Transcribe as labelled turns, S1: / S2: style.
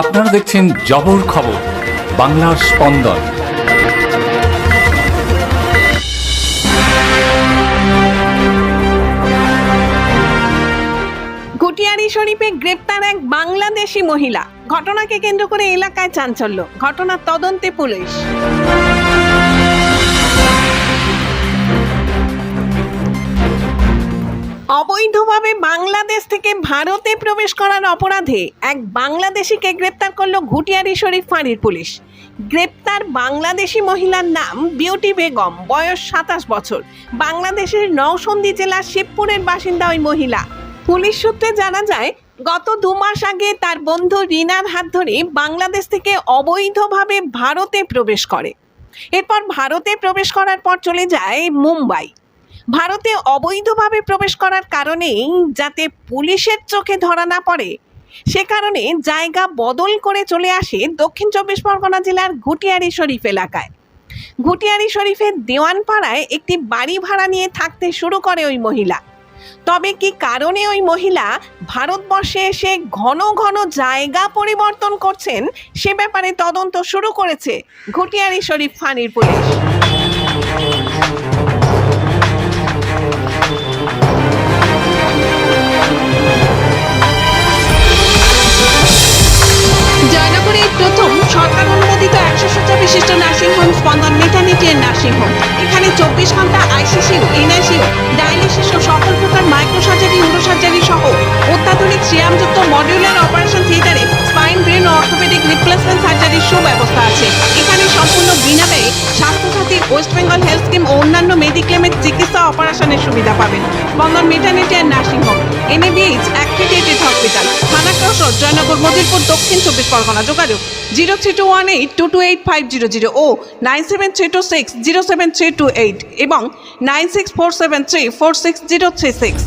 S1: আপনারা দেখছেন জবর খবর, বাংলার স্পন্দন।
S2: শরীফে গ্রেপ্তার এক বাংলাদেশি মহিলা। ঘটনাকে কেন্দ্র করে এলাকায় চাঞ্চল্য। ঘটনার তদন্তে পুলিশ। অবৈধভাবে বাংলাদেশ থেকে ভারতে প্রবেশ করার অপরাধে এক বাংলাদেশিকে গ্রেপ্তার করল ঘুটিয়ারি শরীফ ফাঁড়ির পুলিশ। গ্রেপ্তার বাংলাদেশি মহিলার নাম বিউটি বেগম, বয়স সাতাশ বছর। বাংলাদেশের নৌসন্দি জেলার শিবপুরের বাসিন্দা ওই মহিলা। পুলিশ সূত্রে জানা যায়, গত দু মাস আগে তার বন্ধু রিনার হাত ধরে বাংলাদেশ থেকে অবৈধভাবে ভারতে প্রবেশ করে। এরপর ভারতে প্রবেশ করার পর চলে যায় মুম্বাই। ভারতে অবৈধভাবে প্রবেশ করার কারণেই যাতে পুলিশের চোখে ধরা না পড়ে, সে কারণে জায়গা বদল করে চলে আসে দক্ষিণ চব্বিশ পরগনা জেলার ঘুটিয়ারি শরীফ এলাকায়। ঘুটিয়ারি শরীফের দেওয়ানপাড়ায় একটি বাড়ি ভাড়া নিয়ে থাকতে শুরু করে ওই মহিলা। তবে কি কারণে ওই মহিলা ভারতবর্ষে এসে ঘন ঘন জায়গা পরিবর্তন করছেন, সে ব্যাপারে তদন্ত শুরু করেছে ঘুটিয়ারি শরীফ ফাঁড়ির পুলিশ। এন্ড নার্সিংহোম এখানে চব্বিশ ঘণ্টা আইসিসিউ এনআইসিউ ডায়ালিসিস ও সকল প্রকার মাইক্রোসার্জারি ইউরোসার্জারি সহ অত্যাধুনিক শ্রেয়ামযুক্ত মডিউলার অপারেশন থিয়েটারে স্পাইন, ব্রেন ও অর্থোপেডিক রিপ্লেসমেন্ট সার্জারির সুব্যবস্থা আছে। এখানে সম্পূর্ণ বিনামূল্যে Swasthya Sathi, West Bengal health scheme ও অন্যান্য মেডিক্লেমের চিকিৎসা অপারেশনের সুবিধা পাবেন। Spandan maternity and nursing home NABH accredited hospital. থানা রোড, জয়নগর মজিলপুর দক্ষিণ চব্বিশ পরগনা। যোগাযোগ zero three two one eight two two eight five zero zero ও nine seven three two six zero seven three two eight এবং nine six four seven three four six zero three six.